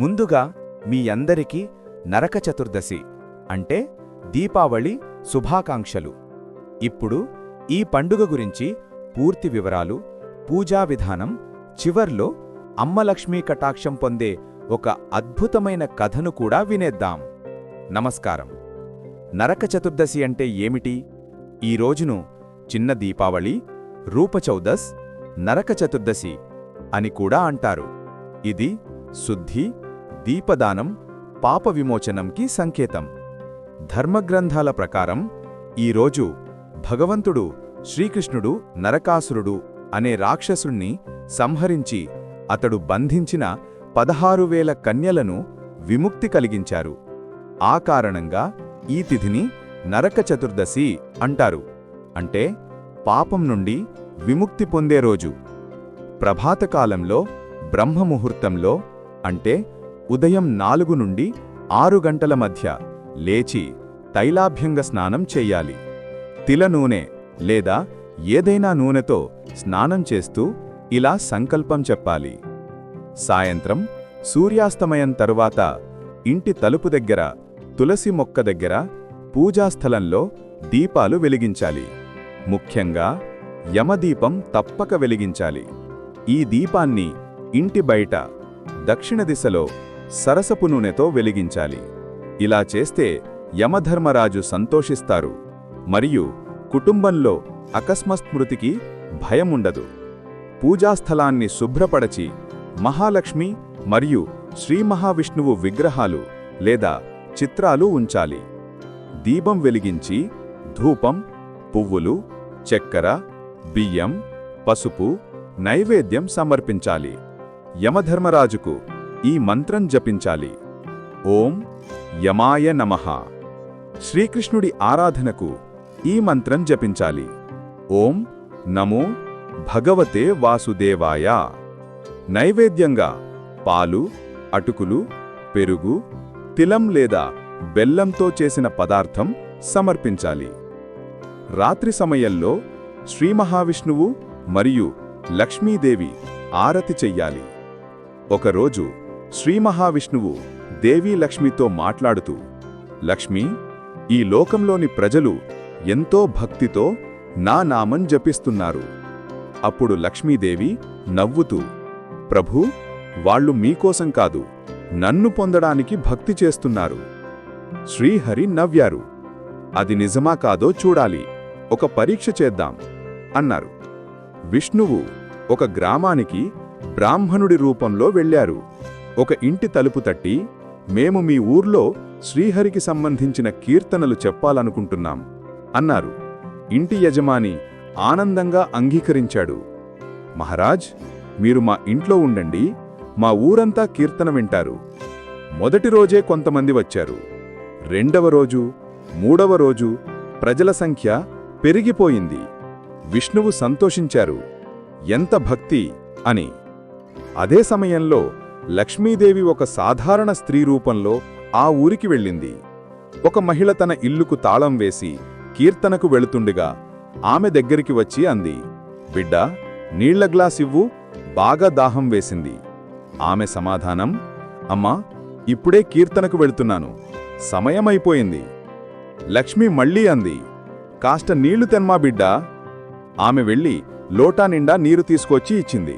ముందుగా మీ అందరికీ నరక చతుర్దశి అంటే దీపావళి శుభాకాంక్షలు. ఇప్పుడు ఈ పండుగ గురించి పూర్తి వివరాలు పూజా విధానం చివర్లో అమ్మలక్ష్మీ కటాక్షం పొందే ఒక అద్భుతమైన కథను కూడా వినేద్దాం. నమస్కారం. నరక చతుర్దశి అంటే ఏమిటి? ఈ రోజును చిన్న దీపావళి రూపచౌదస్ నరక చతుర్దశి అని కూడా అంటారు. ఇది శుద్ధి దీపదానం పాప విమోచనంకి సంకేతం. ధర్మగ్రంథాల ప్రకారం ఈరోజు భగవంతుడు శ్రీకృష్ణుడు నరకాసురుడు అనే రాక్షసుణ్ణి సంహరించి అతడు బంధించిన పదహారు వేల కన్యలను విముక్తి కలిగించారు. ఆ కారణంగా ఈ తిథిని నరక చతుర్దశి అంటారు. అంటే పాపం నుండి విముక్తి పొందే రోజు. ప్రభాతకాలంలో బ్రహ్మముహూర్తంలో అంటే ఉదయం నాలుగు నుండి ఆరు గంటల మధ్య లేచి తైలాభ్యంగ స్నానం చెయ్యాలి తిల నూనె లేదా ఏదైనా నూనెతో స్నానం చేస్తూ ఇలా సంకల్పం చెప్పాలి. సాయంత్రం సూర్యాస్తమయం తరువాత ఇంటి తలుపు దగ్గర తులసి మొక్క దగ్గర పూజాస్థలంలో దీపాలు వెలిగించాలి. ముఖ్యంగా యమదీపం తప్పక వెలిగించాలి. ఈ దీపాన్ని ఇంటి బయట దక్షిణ దిశలో సరసపు నూనెతో వెలిగించాలి. ఇలా చేస్తే యమధర్మరాజు సంతోషిస్తారు. మరియు కుటుంబంలో అకస్మస్మృతికి భయముండదు. పూజాస్థలాన్ని శుభ్రపడచి మహాలక్ష్మి మరియు శ్రీ మహావిష్ణువు విగ్రహాలు లేదా చిత్రాలు ఉంచాలి. దీపం వెలిగించి ధూపం పువ్వులు చక్కెర బియ్యం పసుపు నైవేద్యం సమర్పించాలి. యమధర్మరాజుకు ఈ మంత్రం జపించాలి. ఓం యమాయ నమః. శ్రీకృష్ణుడి ఆరాధనకు ఈ మంత్రం జపించాలి. ఓం నమో భగవతే వాసుదేవాయ. నైవేద్యంగా పాలు అటుకులు పెరుగు తిలం లేదా బెల్లంతో చేసిన పదార్థం సమర్పించాలి. రాత్రి సమయంలో శ్రీ మహావిష్ణువు మరియు లక్ష్మీదేవి ఆరతి చెయ్యాలి. ఒకరోజు శ్రీ మహావిష్ణువు దేవీ లక్ష్మితో మాట్లాడుతూ లక్ష్మి ఈ లోకంలోని ప్రజలు ఎంతో భక్తితో నా నామం జపిస్తున్నారు. అప్పుడు లక్ష్మీదేవి నవ్వుతూ ప్రభూ వాళ్ళు మీకోసం కాదు నన్ను పొందడానికి భక్తి చేస్తున్నారు. శ్రీహరి నవ్వారు. అది నిజమా కాదో చూడాలి. ఒక పరీక్ష చేద్దాం అన్నారు. విష్ణువు ఒక గ్రామానికి బ్రాహ్మణుడి రూపంలో వెళ్ళారు. ఒక ఇంటి తలుపు తట్టి మేము మీ ఊర్లో శ్రీహరికి సంబంధించిన కీర్తనలు చెప్పాలనుకుంటున్నాం అన్నారు. ఇంటి యజమాని ఆనందంగా అంగీకరించాడు. మహారాజ్ మీరు మా ఇంట్లో ఉండండి మా ఊరంతా కీర్తన వింటారు. మొదటి రోజే కొంతమంది వచ్చారు. రెండవ రోజు మూడవ రోజు ప్రజల సంఖ్య పెరిగిపోయింది. విష్ణువు సంతోషించారు. ఎంత భక్తి అని అదే సమయంలో లక్ష్మీదేవి ఒక సాధారణ స్త్రీ రూపంలో ఆ ఊరికి వెళ్ళింది. ఒక మహిళ తన ఇల్లుకు తాళం వేసి కీర్తనకు వెళుతుండగా ఆమె దగ్గరికి వచ్చి అంది బిడ్డా నీళ్ళ గ్లాస్ ఇవ్వు బాగా దాహం వేసింది. ఆమె సమాధానం అమ్మా ఇప్పుడే కీర్తనకు వెళుతున్నాను సమయమైపోయింది. లక్ష్మి మళ్ళీ అంది కాస్త నీళ్ళు తెన్మా బిడ్డా. ఆమె వెళ్ళి లోటా నిండా నీరు తీసుకొచ్చి ఇచ్చింది.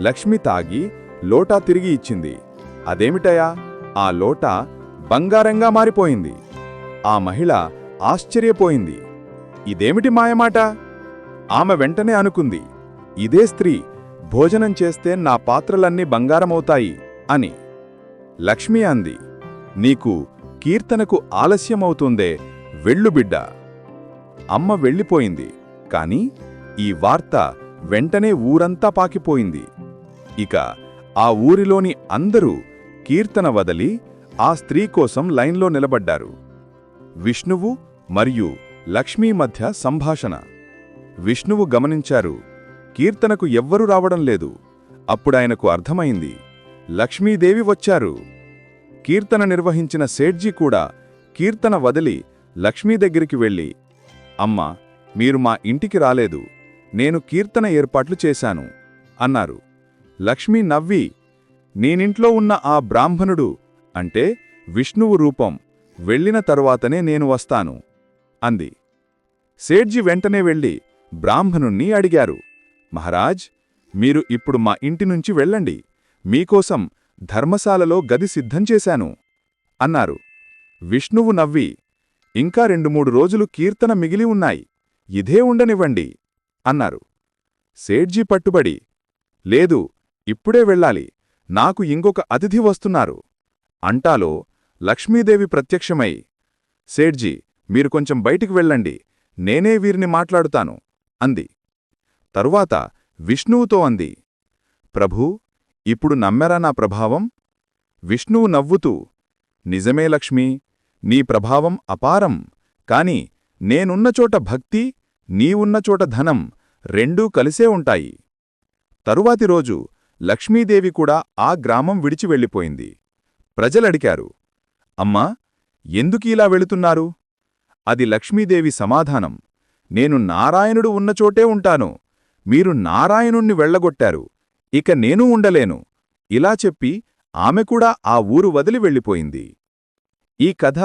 లక్ష్మి తాగి లోటా తిరిగి ఇచ్చింది. అదేమిటయా ఆ లోటా బంగారంగా మారిపోయింది. ఆ మహిళ ఆశ్చర్యపోయింది. ఇదేమిటి మాయమాట? ఆమె వెంటనే అనుకుంది ఇదే స్త్రీ భోజనం చేస్తే నా పాత్రలన్నీ బంగారమవుతాయి అని. లక్ష్మి అంది నీకు కీర్తనకు ఆలస్యమవుతుందే వెళ్ళు బిడ్డ. అమ్మ వెళ్ళిపోయింది. కాని ఈ వార్త వెంటనే ఊరంతా పాకిపోయింది. ఇక ఆ ఊరిలోని అందరూ కీర్తన వదలి ఆ స్త్రీ కోసం లైన్లో నిలబడ్డారు. విష్ణువు మరియు లక్ష్మీ మధ్య సంభాషణ. విష్ణువు గమనించారు కీర్తనకు ఎవ్వరూ రావడం లేదు. అప్పుడాయనకు అర్థమైంది లక్ష్మీదేవి వచ్చారు. కీర్తన నిర్వహించిన సేట్జీ కూడా కీర్తన వదిలి లక్ష్మీ దగ్గరికి వెళ్ళి అమ్మా మీరు మా ఇంటికి రాలేదు. నేను కీర్తన ఏర్పాట్లు చేశాను అన్నారు. లక్ష్మి నవ్వి నేనింట్లో ఉన్న ఆ బ్రాహ్మణుడు అంటే విష్ణువు రూపం వెళ్ళిన తరువాతనే నేను వస్తాను అంది. సేడ్జి వెంటనే వెళ్ళి బ్రాహ్మణుణ్ణి అడిగారు. మహారాజ్ మీరు ఇప్పుడు మా ఇంటి నుంచి వెళ్ళండి. మీకోసం ధర్మశాలలో గది సిద్ధం చేశాను అన్నారు. విష్ణువు నవ్వి ఇంకా రెండు మూడు రోజులు కీర్తన మిగిలి ఉన్నాయి. ఇదే ఉండనివ్వండి. అన్నారు. సేడ్జీ పట్టుబడి. లేదు ఇప్పుడే వెళ్ళాలి. నాకు ఇంకొక అతిథి వస్తున్నారు. అంటాలో లక్ష్మీదేవి ప్రత్యక్షమై సేడ్జీ మీరు కొంచెం బయటికి వెళ్ళండి. నేనే వీరిని మాట్లాడుతాను. అంది. తరువాత విష్ణువుతో అంది. ప్రభూ ఇప్పుడు నమ్మెరా నా ప్రభావం? విష్ణువు నవ్వుతూ నిజమే లక్ష్మీ నీ ప్రభావం అపారం. కాని నేనున్న చోట భక్తి నీవున్న చోట ధనం రెండూ కలిసే ఉంటాయి. తరువాతి రోజు లక్ష్మీదేవి కూడా ఆ గ్రామం విడిచి వెళ్ళిపోయింది. ప్రజలడిగారు అమ్మా ఎందుకీలా వెళుతున్నారు? అది లక్ష్మీదేవి సమాధానం. నేను నారాయణుడు ఉన్నచోటే ఉంటాను. మీరు నారాయణుణ్ణి వెళ్ళగొట్టారు ఇక నేనూ ఉండలేను. ఇలా చెప్పి ఆమె కూడా ఆ ఊరు వదిలి వెళ్ళిపోయింది. ఈ కథ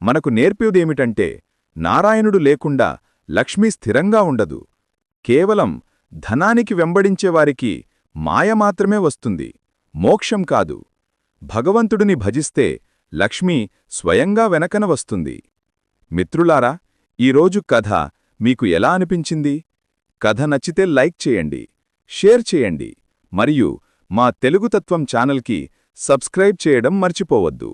మనకు నేర్పేదేమిటంటే నారాయణుడు లేకుండా లక్ష్మీ స్థిరంగా ఉండదు. కేవలం ధనానికి వెంబడించేవారికి మాయ మాత్రమే వస్తుంది. మోక్షం కాదు. భగవంతుడిని భజిస్తే లక్ష్మి స్వయంగా వెనకన వస్తుంది. మిత్రులారా ఈరోజు కథ మీకు ఎలా అనిపించింది? కథ నచ్చితే లైక్ చేయండి షేర్ చేయండి మరియు మా తెలుగుతత్వం ఛానల్కి సబ్స్క్రైబ్ చేయడం మర్చిపోవద్దు.